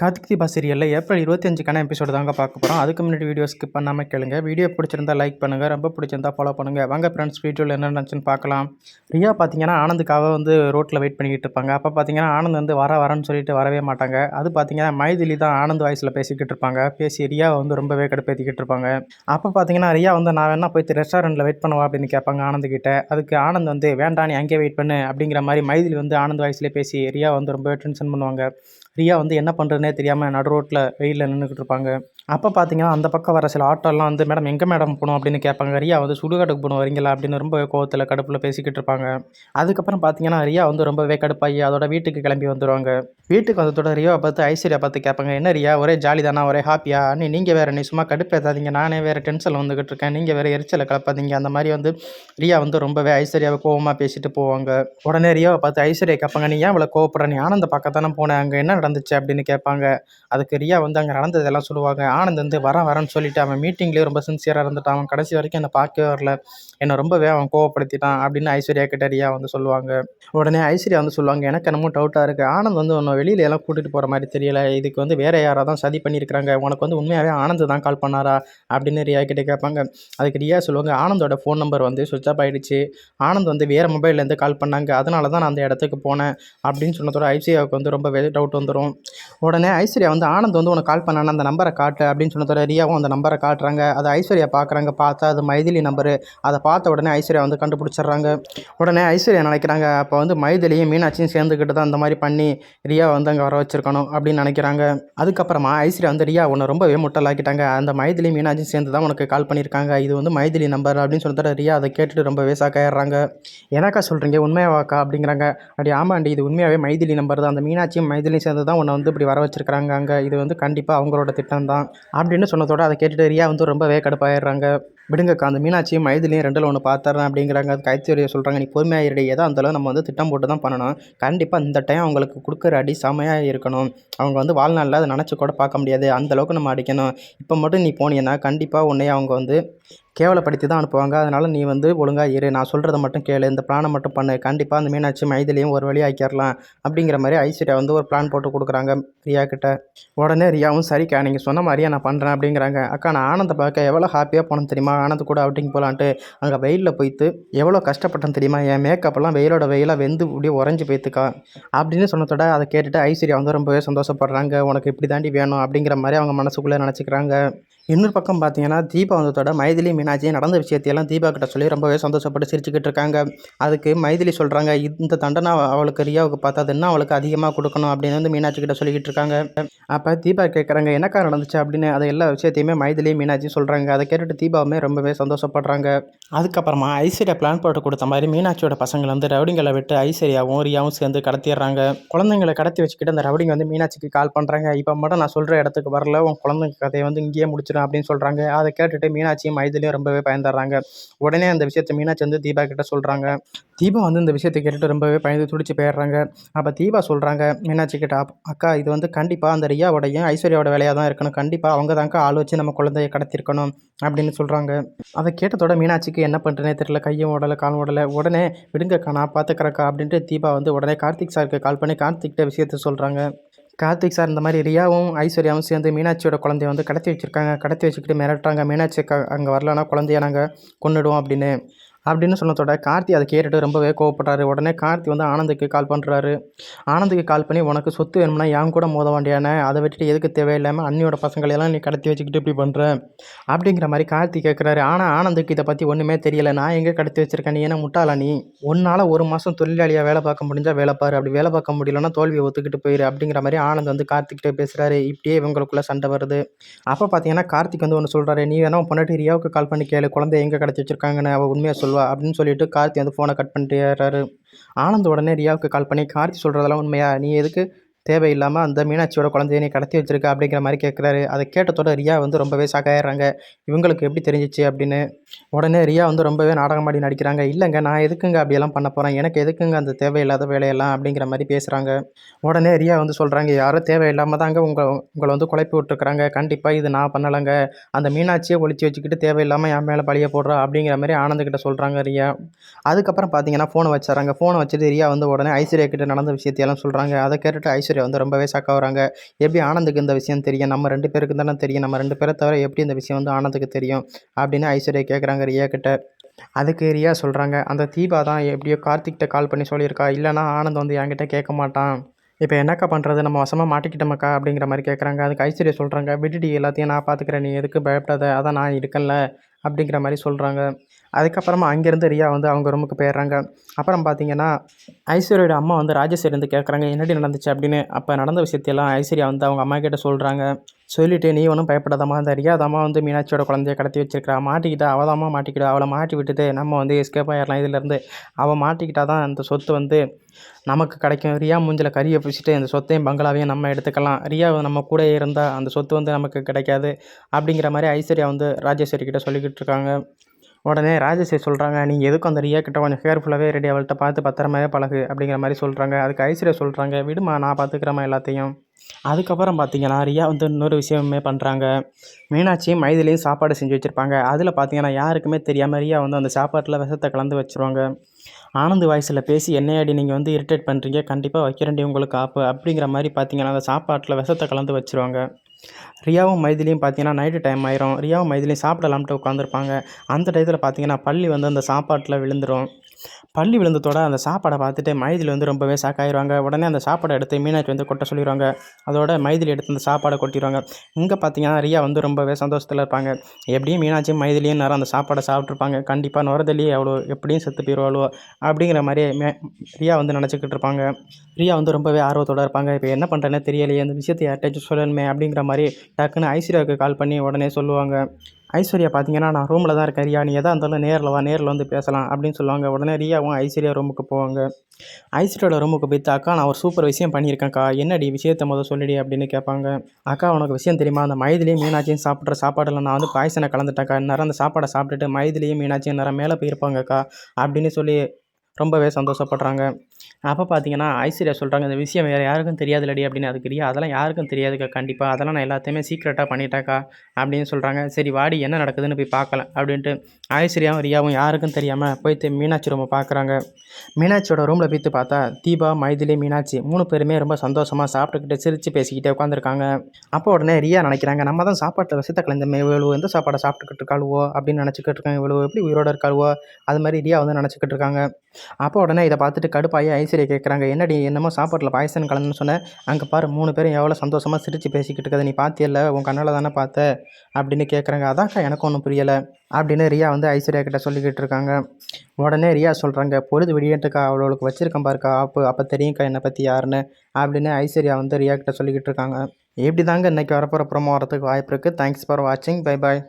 கார்த்திக் தீபா சீரியலில் April இருபத்தஞ்சுக்கான episode தாங்க பார்க்க போகிறோம் அதுக்கு முன்னாடி வீடியோ ஸ்கிப் பண்ணாமல் கேளுங்க. வீடியோ பிடிச்சிருந்தா லைக் பண்ணுங்கள் ரொம்ப பிடிச்சிருந்தா ஃபாலோ பண்ணுங்கள் வாங்க ஃப்ரெண்ட்ஸ் வீடியோவில் என்ன நடந்துச்சுன்னு பார்க்கலாம். ரியா பார்த்தீங்கன்னா ஆனந்துக்காக வந்து ரோட்டில் வெயிட் பண்ணிக்கிட்டு இருப்பாங்க. அப்போ பார்த்தீங்கன்னா ஆனந்த் வந்து வர வரேன்னு சொல்லிட்டு வரவே மாட்டாங்க. அது பார்த்தீங்கன்னா மைதிலி தான் ஆனந்த் வாய்ஸில் பேசிக்கிட்டு இருப்பாங்க. பேசி ரியா வந்து ரொம்பவே கடுப்பேற்றிக்கிட்டு இருப்பாங்க. அப்போ பார்த்தீங்கன்னா ரியா வந்து நான் வேணா போயிட்டு ரெஸ்டாரண்ட்டில் வெயிட் பண்ணுவா அப்படின்னு கேட்பாங்க ஆனந்த் கிட்ட. அதுக்கு ஆனந்த் வந்து வேண்டாம் நீ அங்கேயே வெயிட் பண்ணு. அப்படிங்கிற மாதிரி மைதிலி வந்து ஆனந்த் வாய்ஸ்லேயே பேசி ரியா வந்து ரொம்பவே டென்ஷன் பண்ணுவாங்க. ரியா வந்து என்ன பண்ணுறதுனே தெரியாமல் நடு ரோட்டில் வெயிலில் நின்றுக்கிட்டு இருப்பாங்க. அப்போ பார்த்தீங்கன்னா அந்த பக்கம் வர சில ஆட்டோலாம் வந்து மேடம் எங்கே மேடம் போகணும்? அப்படின்னு கேட்பாங்க. ரியா வந்து சுடுகாட்டுக்கு போகணும் வரீங்களா? அப்படின்னு ரொம்ப கோவத்தில் கடுப்பில் பேசிக்கிட்டு இருப்பாங்க. அதுக்கப்புறம் பார்த்தீங்கன்னா ரியா வந்து ரொம்பவே கடுப்பாகி அதோட வீட்டுக்கு கிளம்பி வந்துடுவாங்க வீட்டுக்கு வந்ததோட ரியாவை பார்த்து ஐஸ்வர்யா பார்த்து கேட்பாங்க என்ன ரியா ஒரே ஜாலி தானா? ஒரே ஹாப்பியா நீ நீங்கள் வேறு நீ சும்மா கடுப்பேற்றாதீங்க நானே வேறு டென்ஷனில் வந்துக்கிட்டு இருக்கேன். நீங்கள் வேறு எரிச்சலை கலப்பாதீங்க. அந்த மாதிரி வந்து ரியா வந்து ரொம்பவே ஐஸ்வர்யாவை கோவமாக பேசிட்டு போவாங்க. உடனே ரியாவை பார்த்து ஐஸ்வர்யா கேட்பாங்க நீ ஏன் இவ்வளோ கோவப்படுற? நீ ஆனந்த பார்க்க தானே போனேன். அங்கே என்ன நடந்துச்சு? அப்படின்னு கேட்பாங்க. அதுக்கு ரியா வந்து அங்கே நடந்ததெல்லாம் சொல்லுவாங்க. ஆனந்த் வந்து வரேன் வரேன்னு சொல்லிட்டு அவன் மீட்டிங்லேயே ரொம்ப சின்சியராக இருந்துட்டான். அவன் கடைசி வரைக்கும் என்னை பார்க்கவே வரல. என்னை ரொம்பவே அவன் கோவப்படுத்திட்டான் அப்படின்னு ஐஸ்வர்யா கிட்ட ரியா வந்து சொல்லுவாங்க. உடனே ஐஸ்வர்யா வந்து சொல்லுவாங்க எனக்கு என்னமோ டவுட்டாக இருக்குது ஆனந்த் வந்து உன்னை வெளியில எல்லாம் கூட்டிகிட்டு போகிற மாதிரி தெரியல. இதுக்கு வந்து வேற யாராக தான் சதி பண்ணியிருக்கிறாங்க. உனக்கு வந்து உண்மையாகவே ஆனந்த் தான் கால் பண்ணாரா? அப்படின்னு ரியா கிட்டே கேட்பாங்க. அதுக்கு ரியா சொல்லுவாங்க ஆனந்தோட ஃபோன் நம்பர் வந்து சுவிச் ஆஃப் ஆகிடுச்சு ஆனந்த் வந்து வேறு மொபைல்லேருந்து கால் பண்ணாங்க. அதனால தான் நான் அந்த இடத்துக்கு போனேன். அப்படின்னு சொன்னதோட ஐஸ்வர்யாவுக்கு வந்து ரொம்ப டவுட் வந்துடும் உடனே ஐஸ்வர்யா வந்து ஆனந்த் வந்து உனக்கு கால் பண்ணான? அந்த நம்பரை காட்டு. அப்படின்னு சொன்னதோட ரியாவும் அந்த நம்பரை காட்டுறாங்க. அதை ஐஸ்வர்யா பார்க்குறாங்க. பார்த்தா அது மைதிலி நம்பரு. அதை பார்த்த உடனே ஐஸ்வர்யா வந்து கண்டுபிடிச்சிடுறாங்க. உடனே ஐஸ்வர்யா நினைக்கிறாங்க அப்போ வந்து மைதிலியும் மீனாட்சியும் சேர்ந்துக்கிட்டு தான் அந்த மாதிரி பண்ணி ரியா வந்து அங்கே வர வச்சுருக்கணும் அப்படின்னு நினைக்கிறாங்க. அதுக்கப்புறமா ஐஸ்வர்யா வந்து ரியா உன்னை ரொம்பவே முட்டலாக்கிட்டாங்க அந்த மைதிலி மீனாட்சியும் சேர்ந்து தான் உனக்கு கால் பண்ணியிருக்காங்க. இது வந்து மைதிலி நம்பர் அப்படின்னு சொன்னதோட ரியா அதை கேட்டுட்டு ரொம்பவே சாக்காயிடுறாங்க எனக்கா சொல்கிறீங்க உண்மையாவாக்கா? அப்படிங்கிறாங்க. அப்படி ஆமாண்டி இது உண்மையாகவே மைதிலி நம்பர் தான். அந்த மீனாட்சியும் மைதிலியும் சேர்ந்து தான் உன்னை வந்து இப்படி வர வச்சுருக்காங்க அங்கே. இது வந்து கண்டிப்பாக அவங்களோட திட்டம் தான். அப்படின்னு சொன்னதோட அதை கேட்டுட்டு ரியா வந்து ரொம்பவே கடுப்பாயிடுறாங்க விடுங்கக்கா அந்த மீனாட்சியும் மைதிலையும் ரெண்டில் ஒன்று பார்த்துறேன் அப்படிங்கிறாங்க. அது கைத்தறியை சொல்கிறாங்க நீ பொறுமையாக ஏதோ அந்தளவு நம்ம வந்து திட்டம் போட்டு தான் பண்ணணும். கண்டிப்பாக இந்த டைம் அவங்களுக்கு கொடுக்குற அடி செமையாக இருக்கணும். அவங்க வந்து வாழ்நாளில் அதை நினச்சி கூட பார்க்க முடியாது. அந்தளவுக்கு நம்ம அடிக்கணும். இப்போ மட்டும் நீ போனீங்கன்னா கண்டிப்பாக உன்னையே அவங்க வந்து கேவலப்படுத்தி தான் அனுப்புவாங்க. அதனால் நீ வந்து ஒழுங்காக இரு. நான் சொல்கிறத மட்டும் கேளு. இந்த பிளானை மட்டும் பண்ணு. கண்டிப்பாக அந்த மீனாட்சி மைதிலையும் ஒரு வழி ஆக்கிடலாம் அப்படிங்கிற மாதிரி ஐஸ்வர்யா வந்து ஒரு பிளான் போட்டு கொடுக்குறாங்க ரியா கிட்ட. உடனே ரியாவும் சரிக்கா நீங்கள் சொன்ன மாதிரியே நான் பண்ணுறேன் அப்படிங்கிறாங்க. அக்கா நான் ஆனந்த பார்க்க எவ்வளோ ஹாப்பியாக போனேன் தெரியுமா? ஆனந்த் கூட அவுட்டிங் போகலான்ட்டு அங்கே வெயிலில் போய்த்து எவ்வளோ கஷ்டப்பட்டேன் தெரியுமா? என் மேக்கப்லாம் வெயிலோட வெயிலாக வெந்து இப்படியே உறைஞ்சி போய்த்துக்கா அப்படின்னு சொன்னதோட அதை கேட்டுட்டு ஐஸ்வர்யா வந்து ரொம்பவே சந்தோஷப்படுறாங்க. உனக்கு இப்படி தாண்டி வேணும். அப்படிங்கிற மாதிரி அவங்க மனசுக்குள்ளே நினச்சிக்கிறாங்க. இன்னொரு பக்கம் பார்த்தீங்கன்னா தீபா வந்ததோட மைதிலி மீனாட்சி நடந்த விஷயத்தையெல்லாம் தீபா கிட்ட சொல்லி ரொம்பவே சந்தோஷப்பட்டு சிரிச்சுக்கிட்டு இருக்காங்க. அதுக்கு மைதிலி சொல்கிறாங்க இந்த தண்டனை அவளுக்கு ரியாவுக்கு பார்த்ததுன்னா அவளுக்கு அதிகமாக கொடுக்கணும்? அப்படின்னு வந்து மீனாட்சி கிட்ட சொல்லிக்கிட்டு இருக்காங்க. அப்போ தீபா கேட்குறாங்க என்னக்கா நடந்துச்சு? அப்படின்னு அதை எல்லா விஷயத்தையுமே மைதிலி மீனாட்சி சொல்கிறாங்க அதை கேட்டுட்டு தீபாவுமே ரொம்பவே சந்தோஷப்படுறாங்க. அதுக்கப்புறமா ஐஸ்வர்யா பிளான் போட்டு கொடுத்த மாதிரி மீனாட்சியோட பசங்களை வந்து ரவுடிங்களை விட்டு ஐஸ்வர்யாவும் ரியாவும் சேர்ந்து கடத்திடுறாங்க. குழந்தைங்களை கடத்தி வச்சுக்கிட்டு அந்த ரவுடிங்க வந்து மீனாட்சிக்கு கால் பண்ணுறாங்க இப்போ மட்டும் நான் சொல்கிற இடத்துக்கு வரல. உன் குழந்தைங்க கதையை வந்து இங்கேயே முடிச்சிடும் அப்படின்னு சொல்கிறாங்க அதை கேட்டுட்டு மீனாட்சியும் மைதிலையும் ரொம்பவே பயந்துடுறாங்க. உடனே அந்த விஷயத்தை மீனாட்சி வந்து தீபா கிட்ட சொல்கிறாங்க தீபா வந்து இந்த விஷயத்தை கேட்டுட்டு ரொம்பவே பயந்து துடிச்சு போயிடுறாங்க. அப்போ தீபா சொல்கிறாங்க மீனாட்சி கிட்ட அக்கா இது வந்து கண்டிப்பாக அந்த ரியாவோடையும் ஐஸ்வர்யாவோட வேலையாக தான் இருக்கணும். கண்டிப்பாக அவங்க தாங்க ஆள் வச்சு நம்ம குழந்தைய கடத்திருக்கணும் அப்படின்னு சொல்கிறாங்க அதை கேட்டதோட மீனாட்சிக்கு என்ன பண்ணுறேனே தெரியல. கையும் ஓடலை காலும் ஓடலை. உடனே விடுங்கக்கா நான் பார்த்துக்கிறக்கா அப்படின்ட்டு தீபா வந்து உடனே கார்த்திக் சாருக்கு கால் பண்ணி கார்த்திக்கிட்ட விஷயத்த சொல்கிறாங்க கார்த்திக் சார் இந்த மாதிரி ரியாவும் ஐஸ்வர்யாவும் சேர்ந்து மீனாட்சியோட குழந்தைய வந்து கடத்தி வச்சுருக்காங்க. கடத்தி வச்சுக்கிட்டு மிரட்டுறாங்க. மீனாட்சி அங்கே வரலன்னா குழந்தைய நாங்கள் கொண்டுடுவோம் அப்படின்னு. அப்படின்னு சொன்னதோட கார்த்தி அதை கேட்டுட்டு ரொம்பவே கோவப்படுறாரு உடனே கார்த்தி வந்து ஆனந்துக்கு கால் பண்ணுறாரு ஆனந்துக்கு கால் பண்ணி உனக்கு சொத்து வேணும்னா என் கூட மோத வேண்டியானே அதை விட்டுட்டு எதுக்கு தேவையில்லாமல் அண்ணியோட பசங்களையெல்லாம் நீ கடத்தி வச்சுக்கிட்டு இப்படி பண்ணுற அப்படிங்கிற மாதிரி கார்த்தி கேட்குறாரு ஆனால் ஆனந்துக்கு இதை பற்றி ஒன்றுமே தெரியல. நான் எங்கே கடத்தி வச்சுருக்கேன்? நீ என்ன முட்டாளா நீ? ஒன்றால் ஒரு மாதம் தொழிலாளியாக வேலை பார்க்க முடிஞ்சால் வேலை பாரு. அப்படி வேலை பார்க்க முடியலன்னா தோல்வியை ஒத்துக்கிட்டு போயிரு. அப்படிங்கிற மாதிரி ஆனந்த் வந்து கார்த்திக்கிட்டே பேசுகிறாரு இப்படியே இவங்களுக்குள்ளே சண்டை வருது. அப்போ பார்த்தீங்கன்னா கார்த்திக் வந்து ஒன்று சொல்கிறாரு நீ வேணா பொன்னாட்டி ரியாவுக்கு கால் பண்ணி கேளு. குழந்தை எங்கே கடத்தி வச்சிருக்காங்கன்னு அவள் உண்மையாக சொல்லுவா. அப்படின்னு சொல்லிட்டு கார்த்தி வந்து ஃபோனை கட் பண்ணிட்டு ஆனந்த் உடனே ரியாவுக்கு கால் பண்ணி கார்த்தி சொல்கிறதெல்லாம் உண்மையா? நீ எதுக்கு தேவையில்லாமல் அந்த மீனாட்சியோட குழந்தைய நீ கடத்தி வச்சிருக்க? அப்படிங்கிற மாதிரி கேட்குறாரு அதை கேட்டதோட ரியா வந்து ரொம்பவே சாக்காயிடுறாங்க இவங்களுக்கு எப்படி தெரிஞ்சிச்சு? அப்படின்னு உடனே ரியா வந்து ரொம்பவே நாடகமாடி நடிக்கிறாங்க. இல்லைங்க நான் எதுக்குங்க அப்படியெல்லாம் பண்ண போகிறேன் எனக்கு எதுக்குங்க அந்த தேவையில்லாத வேலையெல்லாம்? அப்படிங்கிற மாதிரி பேசுகிறாங்க உடனே ரியா வந்து சொல்கிறாங்க யாரும் தேவையில்லாமல் தாங்க உங்கள் உங்களை வந்து குழப்பி விட்டுருக்குறாங்க. கண்டிப்பாக இது நான் பண்ணலைங்க. அந்த மீனாட்சியை ஒழிச்சு வச்சுக்கிட்டு தேவையில்லாமல் என் மேலே பழிய போடுறா. அப்படிங்கிற மாதிரி ஆனந்துக்கிட்ட சொல்கிறாங்க ரியா. அதுக்கப்புறம் பார்த்தீங்கன்னா ஃபோனை வச்சுறாங்க. ஃபோனை வச்சுட்டு ரியா வந்து உடனே ஐஸ்வர்யா கிட்ட நடந்த விஷயத்தையெல்லாம் சொல்கிறாங்க அதை கேட்டுட்டு ஐஸ்வர்யா வந்து ரொம்பவே சக்காகிறாங்க வராங்க. எப்படி ஆனந்துக்கு இந்த விஷயம் தெரியும்? நம்ம ரெண்டு பேருக்கு தானே தெரியும். நம்ம ரெண்டு பேரை தவிர எப்படி இந்த விஷயம் வந்து ஆனந்துக்கு தெரியும்? அப்படின்னு ஐஸ்வர்யா கேட்குறாங்க ரியா கிட்ட. அதுக்கு ரியா சொல்கிறாங்க அந்த தீபா தான் எப்படியோ கார்த்திக்கிட்ட கால் பண்ணி சொல்லியிருக்கா. இல்லைனா ஆனந்த் வந்து என்கிட்ட கேட்க மாட்டான். இப்போ என்னக்கா பண்ணுறது நம்ம வசமாக மாட்டிக்கிட்டோமக்கா அப்படிங்கிற மாதிரி கேட்குறாங்க அதுக்கு ஐஸ்வர்யா சொல்கிறாங்க விட்டுடி எல்லாத்தையும் நான் பார்த்துக்கிறேன் நீ எதுக்கு பயப்படாத? அதான் நான் இருக்கேன்ல அப்படிங்கிற மாதிரி சொல்கிறாங்க அதுக்கப்புறமா அங்கேருந்து ரியா வந்து அவங்க ரூமுக்கு போயிடுறாங்க. அப்புறம் பார்த்தீங்கன்னா ஐஸ்வர்யோட அம்மா வந்து ராஜேஸ்வரி வந்து கேட்குறாங்க என்னடி நடந்துச்சு? அப்படின்னு. அப்போ நடந்த விஷயத்தையெல்லாம் ஐஸ்வர்யா வந்து அவங்க அம்மா கிட்ட சொல்கிறாங்க சொல்லிவிட்டு நீ ஒன்றும் பயப்படாதம்மா. அந்த ரியாதாம்மா வந்து மீனாட்சியோட குழந்தைய கடத்தி வச்சிருக்கிறா. மாட்டிக்கிட்டா அவதாம்மா மாட்டிக்கிட்டா அவளை மாட்டி விட்டுட்டு நம்ம வந்து எஸ்கேப் ஆயிடலாம் இதிலேருந்து அவள் மாட்டிக்கிட்டா தான் அந்த சொத்து வந்து நமக்கு கிடைக்கும். ரியா மூஞ்சில் கறியை பிடிச்சிட்டு அந்த சொத்தையும் பங்களாவையும் நம்ம எடுத்துக்கலாம். ரியா நம்ம கூட இருந்தால் அந்த சொத்து வந்து நமக்கு கிடைக்காது. அப்படிங்கிற மாதிரி ஐஸ்வர்யா வந்து ராஜேஸ்வரி கிட்ட சொல்லிக்கிட்டு இருக்காங்க. உடனே ராஜேஸ்வரி சொல்கிறாங்க நீங்கள் எதுக்கும் அந்த ரியா கிட்ட கொஞ்சம் கேர்ஃபுல்லாகவே ரெடி அவள்கிட்ட பார்த்து பத்திரமாவே பழகு அப்படிங்கிற மாதிரி சொல்கிறாங்க அதுக்கு ஐஸ்வர்யா சொல்கிறாங்க விடுமா நான் பார்த்துக்கிறேமா எல்லாத்தையும். அதுக்கப்புறம் பார்த்தீங்கன்னா ரியா வந்து இன்னொரு விஷயமே பண்ணுறாங்க மீனாட்சியும் மைதிலையும் சாப்பாடு செஞ்சு வச்சுருப்பாங்க. அதில் பார்த்தீங்கன்னா யாருக்குமே தெரியாமல் ரியா வந்து அந்த சாப்பாட்டில் விஷத்தை கலந்து வச்சுருவாங்க. ஆனந்த் வாய்ஸில் பேசி என்னையாடி நீங்கள் வந்து இரிட்டேட் பண்ணுறீங்க கண்டிப்பாக வைக்கிறேன்டி உங்களுக்கு ஆப்பு அப்படிங்கிற மாதிரி பார்த்தீங்கன்னா அந்த சாப்பாட்டில் விஷத்தை கலந்து வச்சுருவாங்க. ரியாவும் மைதிலியும் பார்த்தீங்கன்னா நைட்டு டைம் ஆயிரும். ரியாவும் மைதிலியும் சாப்பிடலாம்ட்டு உட்காந்துருப்பாங்க அந்த டயத்தில் பார்த்தீங்கன்னா பள்ளி வந்து அந்த சாப்பாட்டில் விழுந்துடும் பள்ளி விழுந்ததோட அந்த சாப்பாடை பார்த்துட்டு மைதிலி வந்து ரொம்பவே சாக்காயிருவாங்க உடனே அந்த சாப்பாடை எடுத்து மீனாட்சி வந்து கொட்ட சொல்லிடுவாங்க அதோட மைதிலி எடுத்து அந்த சாப்பாடை கொட்டிடுவாங்க இங்கே பார்த்தீங்கன்னா ரியா வந்து ரொம்பவே சந்தோஷத்தில் இருப்பாங்க. எப்படியும் மீனாட்சியும் மைதிலியும் நேரம் அந்த சாப்பாடை சாப்பிட்ருப்பாங்க கண்டிப்பாக நுரதலி அவ்வளோ எப்படியும் செத்து போயிடுவாளோ அப்படிங்கிற மாதிரி மே ரியா வந்து நினச்சிக்கிட்டு இருப்பாங்க. ரியா வந்து ரொம்பவே ஆர்வத்தோடு இருப்பாங்க. இப்போ என்ன பண்ணுறேன்னு தெரியலையே அந்த விஷயத்தை யார்ட்டாச்சும் சொல்லணுமே அப்படிங்கிற மாதிரி டக்குன்னு ஐஸ்வர்யாவுக்கு கால் பண்ணி உடனே சொல்லுவாங்க. ஐஸ்வர்யா பார்த்தீங்கன்னா நான் ரூமில் தான் இருக்கேன் ரியா. நீ எதாக இருந்தாலும் நேரில் வா நேரில் வந்து பேசலாம் அப்படின்னு சொல்லுவாங்க. உடனே ரியாவும் ஐஸ்வர்யா ரூமுக்கு போவாங்க. ஐஸ்வர்யோட ரூமுக்கு போய்த்து அக்கா நான் ஒரு சூப்பர் விஷயம் பண்ணியிருக்கேன்க்கா. என்னடி விஷயத்தை முதல் சொல்லிடி? அப்படின்னு கேட்பாங்க. அக்கா உனக்கு விஷயம் தெரியுமா? அந்த மைதிலையும் மீனாட்சியும் சாப்பிட்ற சாப்பாடில் நான் வந்து பாய்சனை கலந்துட்டேன்க்கா. நேரம் அந்த சாப்பாடை சாப்பிட்டுட்டு மைதிலையும் மீனாட்சியும் நேரம் மேலே போயிருப்பாங்கக்கா அப்படின்னு சொல்லி ரொம்பவே சந்தோஷப்படுறாங்க. அப்போ பார்த்தீங்கன்னா ஐஸ்வர்யா சொல்கிறாங்க இந்த விஷயம் வேறு யாருக்கும் தெரியாதுலடி அப்படின்னு அதுக்கு ரியா அதெல்லாம் யாருக்கும் தெரியாதுக்கா கண்டிப்பாக அதெல்லாம் நான் எல்லாத்தையுமே சீக்ரெட்டாக பண்ணிட்டாக்கா அப்படின்னு சொல்கிறாங்க சரி வாடி என்ன நடக்குதுன்னு போய் பார்க்கலாம் அப்படின்ட்டு ஐஸ்வர்யாவும் ரியாவும் யாருக்கும் தெரியாமல் போய்த்து மீனாட்சி ரூமை பார்க்குறாங்க மீனாட்சியோட ரூமில் போய்த்து பார்த்தா தீபா மைதிலி மீனாட்சி மூணு பேருமே ரொம்ப சந்தோஷமாக சாப்பிட்டுக்கிட்டு சிரித்து பேசிக்கிட்டே உட்காந்துருக்காங்க அப்போ உடனே ரியா நினைக்கிறாங்க நம்ம தான் சாப்பாட்டில் விஷத்தை கலந்தமே இவ்வளோ எந்த சாப்பாடை சாப்பிட்டுக்கிட்டு இருக்காளுவோ அப்படின்னு நினச்சிக்கிட்டு இருக்காங்க இவ்வளோ எப்படி உயிரோட இருக்காளுவோ? அது மாதிரி ரியா வந்து நினச்சிக்கிட்டு இருக்காங்க. அப்போ உடனே இதை பார்த்துட்டு கடுப்பாகி ஐஸ்வர்யா கேட்குறாங்க என்னடி என்னமோ சாப்பாட்டில் பாயசன் கலந்துன்னு சொன்னேன் அங்கே பாரு மூணு பேரும் எவ்வளோ சந்தோஷமாக சிரித்து பேசிக்கிட்டு இருக்கதை நீ பார்த்தியல்ல உன் கண்ணால் தானே பார்த்த அப்படின்னு கேட்குறாங்க அதான்க்கா எனக்கு ஒன்றும் புரியலை. அப்படின்னு ரியா வந்து ஐஸ்வர்யா கிட்ட சொல்லிக்கிட்டு இருக்காங்க. உடனே ரியா சொல்கிறாங்க பொழுது விடியட்டுக்கா அவளுக்கு வச்சிருக்கேன் பாருக்கா அப்போ அப்போ தெரியும்க்கா என்னை பற்றி யாருன்னு அப்படின்னு ஐஸ்வர்யா வந்து ரியா கிட்ட சொல்லிக்கிட்டு இருக்காங்க. இப்படி தாங்க இன்றைக்கி வரப்போகிற ப்ரோமோ வரதுக்கு வாய்ப்பு இருக்குது தேங்க்ஸ் ஃபார் வாட்சிங் பை பாய்